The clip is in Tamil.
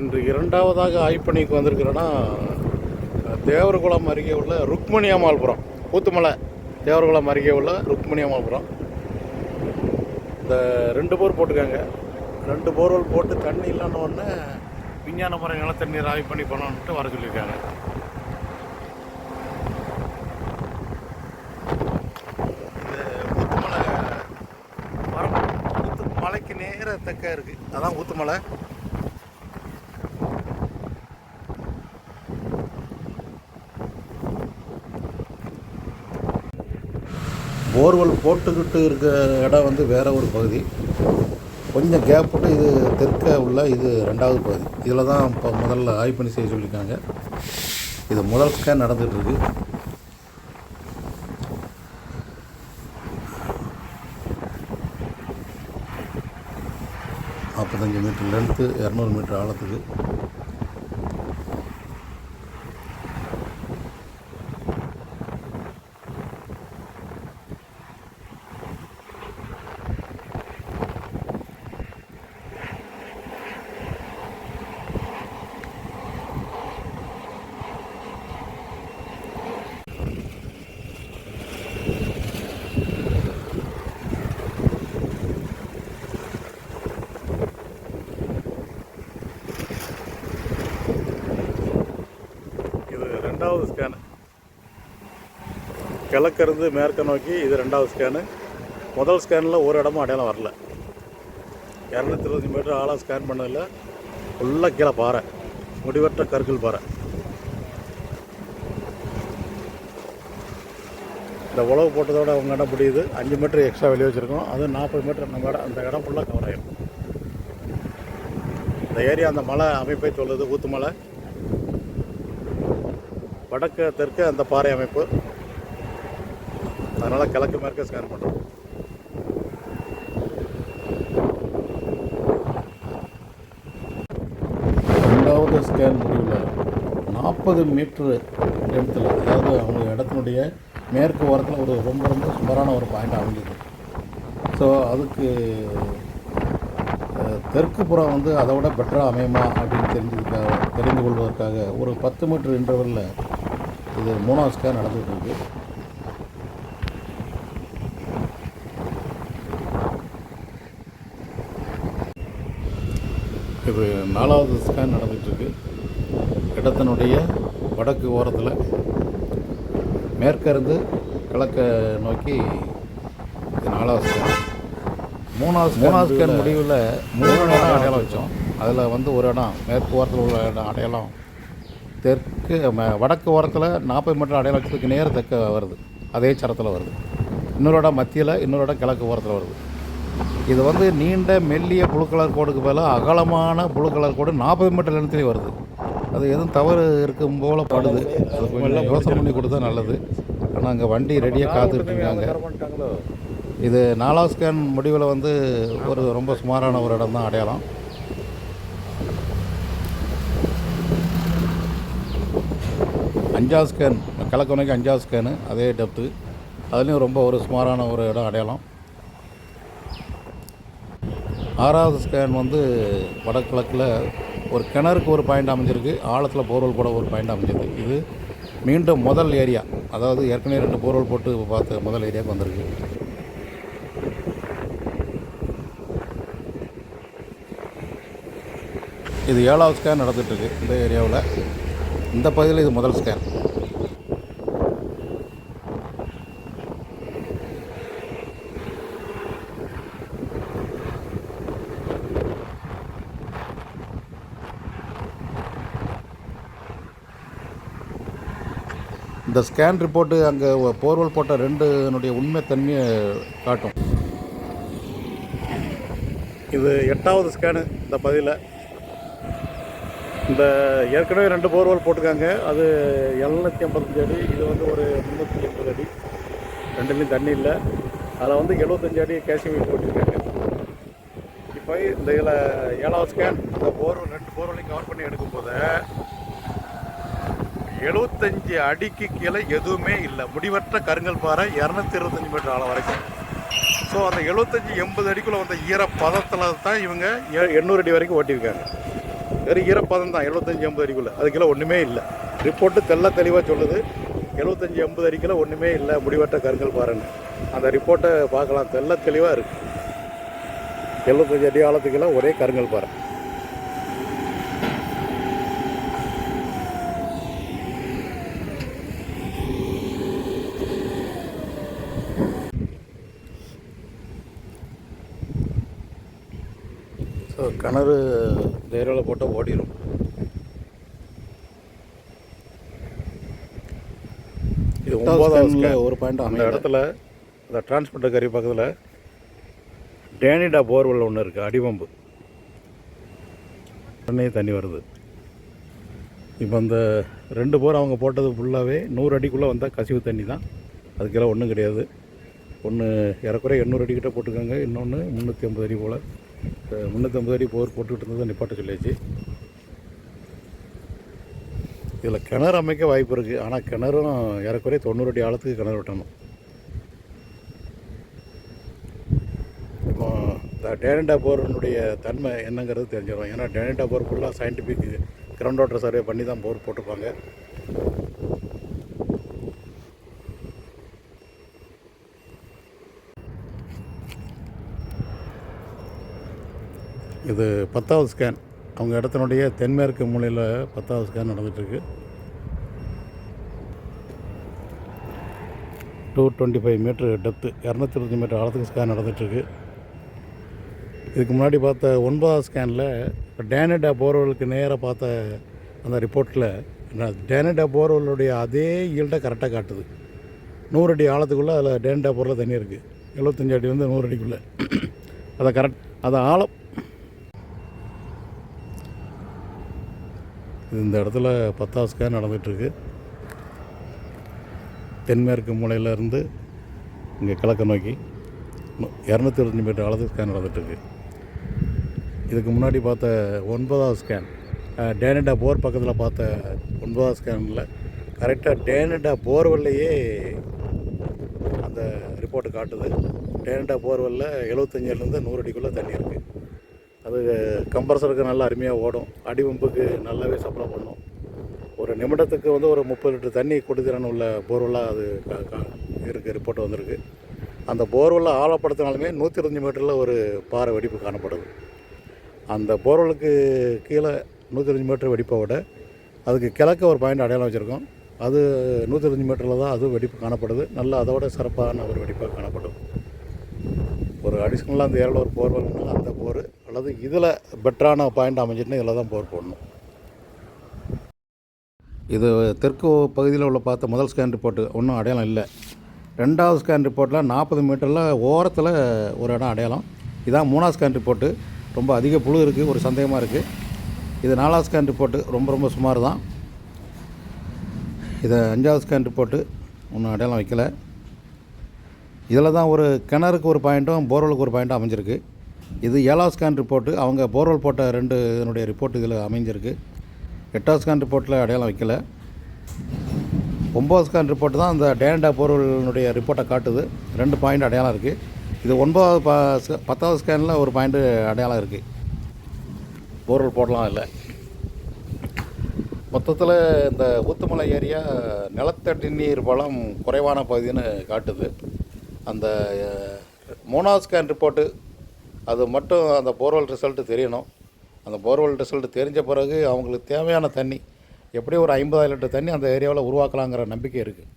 இன்று இரண்டாவதாக ஆய்ப்பணிக்கு வந்திருக்கிறேன்னா தேவரகுளம் அருகே உள்ள ருக்மணி அம்மாள்புரம் கூத்துமலை தேவரகுளம் அருகே உள்ள ருக்மணி அம்மாள்புரம். இந்த ரெண்டு போர் போட்டிருக்காங்க ரெண்டு போர்வெல் போட்டு தண்ணி இல்லைன்னொடனே விஞ்ஞான முறை நிலத்தண்ணீர் ஆய்வு பண்ணி பண்ணணுன்ட்டு வர சொல்லியிருக்காங்க. இது ஊத்துமலை மலைக்கு நேர தெக்க இருக்குது அதான் ஊத்துமலை போர்வெல் போட்டுக்கிட்டு இருக்க இடம் வந்து வேற ஒரு பகுதி. கொஞ்சம் கேப் விட்டு இது தெற்க உள்ள இது ரெண்டாவது பகுதி. இதில் தான் இப்போ முதல்ல ஆய்வு பண்ணி செய்ய சொல்லியிருக்காங்க. இது முதல் ஸ்கேன் நடந்துகிட்ருக்கு நாற்பத்தஞ்சு மீட்டர் லென்த்து இரநூறு மீட்டர் ஆழத்துக்கு. இது ரெண்டாவது ஸ்கேனு கிழக்கிருந்து மேற்க நோக்கி இது ரெண்டாவது ஸ்கேனு முதல் ஸ்கேனில் ஒரு இடமும் அடையாளம் வரல. இரநூத்தி இருபத்தஞ்சு மீட்டர் ஆழம் ஸ்கேன் பண்ணதில் ஃபுல்லாக கீழே பாறை. முடிவற்ற கற்கள் பாறை. இந்த உழவு போட்டதோட அவங்க இடம் முடியுது. அஞ்சு மீட்டர் எக்ஸ்ட்ரா வெளியே வச்சுருக்கோம். அதுவும் நாற்பது மீட்டர் நம்ம இடம் அந்த இடம் ஃபுல்லாக கவர் ஆகிடும் இந்த ஏரியா அந்த மலை அமைப்பை சொல்லுது ஊத்து மலை. வடக்கு தெற்கு அந்த பாறை அமைப்பு. அதனால் கிழக்கு மேற்க ஸ்கேன் பண்ணுறோம் ரெண்டாவது ஸ்கேன் முடிவில் நாற்பது மீட்ரு இடத்துல அதாவது அவங்க இடத்தினுடைய மேற்கு ஓரத்தில் ஒரு ரொம்ப ரொம்ப சுமாரான ஒரு பாயிண்ட் அமைஞ்சது. ஸோ அதுக்கு தெற்கு புறம் வந்து அதை விட பெட்டராக அமையுமா அப்படின்னு தெரிஞ்சதுக்காக தெரிந்து கொள்வதற்காக ஒரு பத்து மீட்டர் இன்டர்வலில் இது மூணாவது ஸ்கேன் நடந்துகிட்டு இருக்கு. இது நாலாவது ஸ்கேன் நடந்துகிட்டு இருக்கு. இடத்தினுடைய வடக்கு ஓரத்தில் மேற்கிருந்து கிழக்க நோக்கி இது நாலாவது ஸ்கேன் மூணாவது மூணாவது ஸ்கேன் முடிவில் மூணு இடம் அடையாளம் வச்சோம். அதில் வந்து ஒரு இடம் மேற்கு ஓரத்தில் உள்ள இடம் அடையாளம் தெற்கு வடக்கு ஓரத்தில் நாற்பது மீட்டர் அடையாளம் வச்சதுக்கு நேர தெற்க வருது. அதே சரத்தில் வருது. இன்னொரு இடம் மத்தியில் இன்னொரு இடம் கிழக்கு ஓரத்தில் வருது. இது வந்து நீண்ட மெல்லிய புழு கலர் கோடுக்கு பதிலாக அகலமான புழு கலர் கோடு நாற்பது மீட்டர் லென்த்லேயும் வருது. அது எதுவும் தவறு இருக்கும் போல படுது. அது கொஞ்சம் யோசனை பண்ணி கொடுத்தா நல்லது. ஆனால் அங்கே வண்டி ரெடியாக காத்துக்கிட்டு இருக்காங்க. இது நாலாவது ஸ்கேன் முடிவில் வந்து ஒரு ரொம்ப சுமாரான ஒரு இடம் தான் அடையாளம். அஞ்சாவது ஸ்கேன் கலக்கணைக்கு அஞ்சாவது ஸ்கேனு அதே டெப்த்து அதுலேயும் ரொம்ப ஒரு சுமாரான ஒரு இடம் அடையாளம். ஆறாவது ஸ்கேன் வந்து வடகிழக்கில் ஒரு கிணறுக்கு ஒரு பாயிண்ட் அமைஞ்சிருக்கு. ஆழத்தில் போர்வெல் கூட ஒரு பாயிண்ட் அமைஞ்சிருக்கு. இது மீண்டும் முதல் ஏரியா அதாவது ஏற்கனவே ரெண்டு போர்வெல் போட்டு பார்த்த முதல் ஏரியாவுக்கு வந்திருக்கு. இது ஏழாவது ஸ்கேன் நடந்துகிட்ருக்கு இந்த ஏரியாவில் இந்த பகுதியில் இது முதல் ஸ்கேன் இந்த ஸ்கேன் ரிப்போர்ட்டு அங்கே போர்வெல் போட்ட ரெண்டுனுடைய உண்மைத்தன்மையை காட்டும். இது எட்டாவது ஸ்கேனு இந்த பதிவில் இந்த ஏற்கனவே ரெண்டு போர்வெல் போட்டிருக்காங்க. அது எழுநூற்றி ஐம்பத்தஞ்சு அடி இது வந்து ஒரு முந்நூற்றி எண்பது அடி. ரெண்டுலேயும் தண்ணி இல்லை. அதில் வந்து எழுபத்தஞ்சு அடி கேசிமீர் போட்டிருக்காங்க. இப்போ இந்த இதில் ஏழாவது ஸ்கேன் அந்த போர்வெல் ரெண்டு போர்வெல்லையும் கவர் பண்ணி எடுக்கும் போது எழுபத்தஞ்சு அடிக்கு கீழே எதுவுமே இல்லை. முடிவற்ற கருங்கல் பாறை இரநூத்தி இருபத்தஞ்சி மீட்டர் ஆழம் வரைக்கும். ஸோ அந்த எழுபத்தஞ்சி எண்பது அடிக்குள்ளே வந்த ஈரப்பதத்தில் தான் இவங்க எ- எண்ணூறு அடி வரைக்கும் ஓட்டியிருக்காங்க. வெறும் ஈரப்பதம் தான் எழுபத்தஞ்சி எண்பது அடிக்குள்ளே. அதுக்கெல்லாம் ஒன்றுமே இல்லை. ரிப்போர்ட்டு தெள்ள தெளிவாக சொல்லுது. எழுபத்தஞ்சி எண்பது அடிக்கெல்லாம் ஒன்றுமே இல்லை. முடிவற்ற கருங்கல் பாருன்னு அந்த ரிப்போர்ட்டை பார்க்கலாம். தெல்ல தெளிவாக இருக்குது எழுபத்தஞ்சி அடி ஆழத்துக்கெல்லாம் ஒரே கருங்கல் பாறை. கிணறு தைரியில் போட்டால் ஓடிடும் இது ஒன்பதாவது ஒரு பாயிண்ட் அந்த இடத்துல அந்த டிரான்ஸ்போர்ட்டர் கறி பக்கத்தில் டேனிடா போர்வெல் ஒன்று இருக்குது அடிபம்பு உடனே தண்ணி வருது. இப்போ அந்த ரெண்டு போர் அவங்க போட்டது ஃபுல்லாகவே நூறு அடிக்குள்ளே வந்தால் கசிவு தண்ணி தான். அதுக்கெல்லாம் ஒன்றும் கிடையாது. ஒன்று ஏறக்குறைய எண்ணூறு அடி கிட்ட போட்டுக்கோங்க இன்னொன்று முந்நூற்றி ஐம்பது அடி போல். இப்போ முந்நூற்றம்பது அடி போர் போட்டுக்கிட்டு இருந்தது நிப்பாட்ட சொல்லியாச்சு இதில் கிணறு அமைக்க வாய்ப்பு இருக்குது ஆனால் கிணறும் ஏறக்குறைய தொண்ணூறு அடி ஆழத்துக்கு கிணறு வெட்டணும். இப்போ இந்த டேனண்டா தன்மை என்னங்கிறது தெரிஞ்சிடும். ஏன்னா டேனண்டா போர் ஃபுல்லாக சயின்டிஃபிக் கிரவுண்ட் வாட்டர் சர்வே பண்ணி தான் போர் போட்டிருப்பாங்க. இது பத்தாவது ஸ்கேன் அவங்க இடத்தினுடைய தென்மேற்கு மூலையில் பத்தாவது ஸ்கேன் நடந்துகிட்ருக்கு two twenty five metre depth இரநூத்தி இருபத்தி மீட்டர் ஆழத்துக்கு ஸ்கேன் நடந்துகிட்ருக்கு இதுக்கு முன்னாடி பார்த்த ஒன்பதாவது ஸ்கேனில் இப்போ டேனடா போர்வெலுக்கு நேராக பார்த்த அந்த ரிப்போர்ட்டில் என்ன டேனடா போர்வெலுடைய அதே ஈல்டை கரெக்டாக காட்டுது. நூறு அடி ஆழத்துக்குள்ளே அதில் டேனடா போரில் தண்ணி இருக்குது எழுபத்தஞ்சி அடி வந்து நூறு அடிக்குள்ளே. அதை கரெக்ட் அதை ஆழம் இது இந்த இடத்துல பத்தாவது ஸ்கேன் நடந்துகிட்ருக்கு. தென்மேற்கு மூலையிலேருந்து இங்கே கிழக்க நோக்கி இரநூத்தி இருபத்தஞ்சி மீட்டர் அளவு ஸ்கேன் நடந்துகிட்ருக்கு. இதுக்கு முன்னாடி பார்த்த ஒன்பதாவது ஸ்கேன் டேனடா போர் பக்கத்தில் பார்த்த ஒன்பதாவது ஸ்கேனில் கரெக்டாக டேனடா போர்வெல்லையே அந்த ரிப்போர்ட்டு காட்டுது. டேனடா போர்வெல்ல எழுபத்தஞ்சிலேருந்து நூறு அடிக்குள்ளே தண்ணி இருக்குது அது கம்ப்ரஸருக்கு நல்லா அருமையாக ஓடும். அடிவம்புக்கு நல்லாவே சப்ளை பண்ணும். ஒரு நிமிடத்துக்கு வந்து ஒரு முப்பது லிட்டர் தண்ணி கொடுத்திறன் உள்ள போர்வெல்லாக அது இருக்குது ரிப்போர்ட் வந்திருக்கு. அந்த போர்வெல்லாம் ஆழப்படுத்தினாலுமே நூற்றி இருபத்தஞ்சி மீட்டரில் ஒரு பாறை வெடிப்பு காணப்படுது. அந்த போர்வெலுக்கு கீழே நூற்றி இருபத்தஞ்சி மீட்டர் வெடிப்பை விட அதுக்கு கிழக்க ஒரு பாயிண்ட் அடையாளம் வச்சுருக்கோம். அது நூற்றி இருபத்தஞ்சி மீட்டரில் தான் அது வெடிப்பு காணப்படுது. நல்லா அதோட சிறப்பான ஒரு வெடிப்பாக காணப்படும் ஒரு அடிஷ்னலாக அந்த ஏரில் ஒரு வரணும்னா அந்த அல்லது இதில் பெட்டரான பாயிண்ட் அமைஞ்சிட்டுனா இதில் தான் போர் போடணும். இது தெற்கு பகுதியில் உள்ள பார்த்த முதல் ஸ்கேன் ரிப்போர்ட்டு ஒன்றும் அடையாளம் இல்லை. ரெண்டாவது ஸ்கேன் ரிப்போர்ட்டில் நாற்பது மீட்டரில் ஓரத்தில் ஒரு இடம் அடையாளம். இதான் மூணாவது ஸ்கேன் ரிப்போர்ட்டு ரொம்ப அதிக புழு இருக்குது ஒரு சந்தேகமாக இருக்குது இது நாலாவது ஸ்கேன் ரிப்போர்ட்டு ரொம்ப ரொம்ப சுமார் தான். இது அஞ்சாவது ஸ்கேன் ரிப்போர்ட்டு ஒன்றும் அடையாளம் வைக்கல. இதில் தான் ஒரு கிணறுக்கு ஒரு பாயிண்ட்டும் போர்வெலுக்கு ஒரு பாயிண்ட்டும் அமைஞ்சிருக்கு. இது ஏழாவது ஸ்கேன் ரிப்போர்ட்டு அவங்க போர்வெல் போட்ட ரெண்டு இதனுடைய ரிப்போர்ட் இதில் அமைஞ்சிருக்கு. எட்டாவது ஸ்கேன் ரிப்போர்ட்டில் அடையாளம் வைக்கல. ஒம்பது ஸ்கேன் ரிப்போர்ட் தான் அந்த டேனடா போர்வெலினுடைய ரிப்போர்ட்டை காட்டுது. ரெண்டு பாயிண்ட் அடையாளம் இருக்குது இது ஒன்பதாவது பா பத்தாவது ஸ்கேனில் ஒரு பாயிண்ட்டு அடையாளம் இருக்குது போர்வெல் போடலாம் இல்லை. மொத்தத்தில் இந்த ஊத்துமலை ஏரியா நிலத்தடி நீர் வளம் குறைவான பகுதின்னு காட்டுது. அந்த மோனாஸ்கேன் மூணாவது ஸ்கேன் ரிப்போர்ட்டு அது மட்டும் அந்த போர்வெல் ரிசல்ட்டு தெரியணும். அந்த போர்வெல் ரிசல்ட் தெரிஞ்ச பிறகு அவங்களுக்கு தேவையான தண்ணி எப்படியும் ஒரு ஐம்பதாயிரம் லிட்டர் தண்ணி அந்த ஏரியாவில் உருவாக்கலாங்கிற நம்பிக்கை இருக்குது